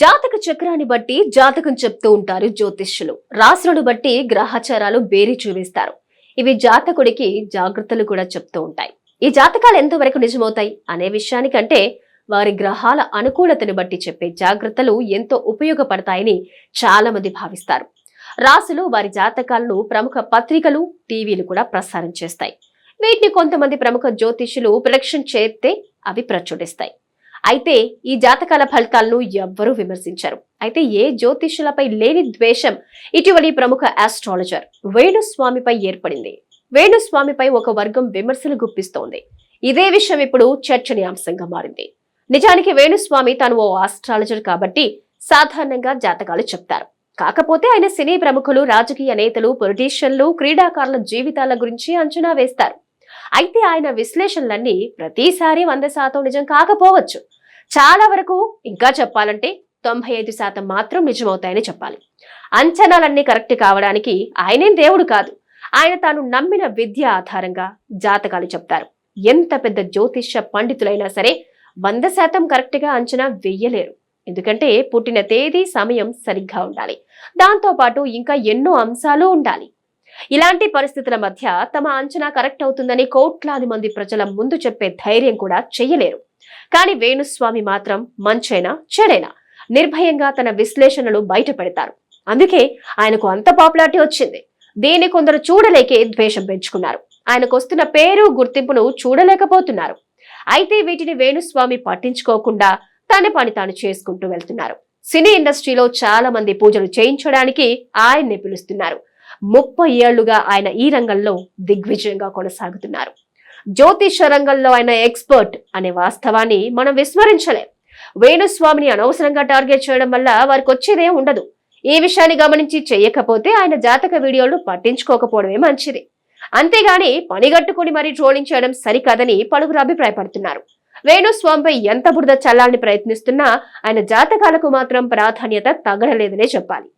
జాతక చక్రాన్ని బట్టి జాతకం చెప్తూ ఉంటారు జ్యోతిష్యులు. రాసులను బట్టి గ్రహచారాలు బేరీ చూపిస్తారు. ఇవి జాతకుడికి జాగ్రత్తలు కూడా చెప్తూ ఉంటాయి. ఈ జాతకాలు ఎంతవరకు నిజమవుతాయి అనే విషయానికంటే వారి గ్రహాల అనుకూలతను బట్టి చెప్పే జాగ్రత్తలు ఎంతో ఉపయోగపడతాయని చాలా మంది భావిస్తారు. రాసులు వారి జాతకాలను ప్రముఖ పత్రికలు టీవీలు కూడా ప్రసారం చేస్తాయి. వీటిని కొంతమంది ప్రముఖ జ్యోతిష్యులు ప్రొడక్షన్ చేస్తే అవి ప్రచురిస్తాయి. అయితే ఈ జాతకాల ఫలితాలను ఎవ్వరూ విమర్శించారు. అయితే ఏ జ్యోతిష్యులపై లేని ద్వేషం ఇటీవలి ప్రముఖ ఆస్ట్రాలజర్ వేణుస్వామిపై ఏర్పడింది. వేణుస్వామిపై ఒక వర్గం విమర్శలు గుప్పిస్తోంది. ఇదే విషయం ఇప్పుడు చర్చనీయాంశంగా మారింది. నిజానికి వేణుస్వామి తాను ఓ ఆస్ట్రాలజర్ కాబట్టి సాధారణంగా జాతకాలు చెప్తారు. కాకపోతే ఆయన సినీ ప్రముఖులు రాజకీయ నేతలు పొలిటీషియన్లు క్రీడాకారుల జీవితాల గురించి అంచనా వేస్తారు. అయితే ఆయన విశ్లేషణలన్నీ ప్రతిసారి వంద శాతం నిజం కాకపోవచ్చు. చాలా వరకు ఇంకా చెప్పాలంటే తొంభై ఐదు శాతం మాత్రం నిజమవుతాయని చెప్పాలి. అంచనాలన్నీ కరెక్ట్ కావడానికి ఆయనేం దేవుడు కాదు. ఆయన తాను నమ్మిన విద్య ఆధారంగా జాతకాలు చెప్తారు. ఎంత పెద్ద జ్యోతిష్య పండితులైనా సరే వంద శాతం కరెక్ట్గా అంచనా వెయ్యలేరు ఎందుకంటే పుట్టిన తేదీ సమయం సరిగ్గా ఉండాలి. దాంతోపాటు ఇంకా ఎన్నో అంశాలు ఉండాలి. ఇలాంటి పరిస్థితుల మధ్య తమ అంచనా కరెక్ట్ అవుతుందని కోట్లాది మంది ప్రజల ముందు చెప్పే ధైర్యం కూడా చెయ్యలేరు. కానీ వేణుస్వామి మాత్రం మంచైనా చెడైనా నిర్భయంగా తన విశ్లేషణలు బయట పెడతారు అందుకే ఆయనకు అంత పాపులారిటీ వచ్చింది. దీన్ని కొందరు చూడలేకే ద్వేషం పెంచుకున్నారు. ఆయనకు వస్తున్న పేరు గుర్తింపును చూడలేకపోతున్నారు. అయితే వీటిని వేణుస్వామి పట్టించుకోకుండా తన పని తాను చేసుకుంటూ వెళ్తున్నారు. సినీ ఇండస్ట్రీలో చాలా మంది పూజలు చేయించడానికి ఆయన్ని పిలుస్తున్నారు. ముప్పై ఏళ్ళుగా ఆయన ఈ రంగంలో దిగ్విజయంగా కొనసాగుతున్నారు. జ్యోతిష రంగంలో ఆయన ఎక్స్పర్ట్ అనే వాస్తవాన్ని మనం విస్మరించలేం. వేణుస్వామిని అనవసరంగా టార్గెట్ చేయడం వల్ల వారికి వచ్చేదే ఉండదు. ఈ విషయాన్ని గమనించి చేయకపోతే ఆయన జాతక వీడియోలు పట్టించుకోకపోవడమే మంచిది. అంతేగాని పనిగట్టుకుని మరీ ట్రోలింగ్ చేయడం సరికాదని పలువురు అభిప్రాయపడుతున్నారు. వేణుస్వామిపై ఎంత బురద చల్లాలని ప్రయత్నిస్తున్నా ఆయన జాతకాలకు మాత్రం ప్రాధాన్యత తగడలేదనే చెప్పాలి.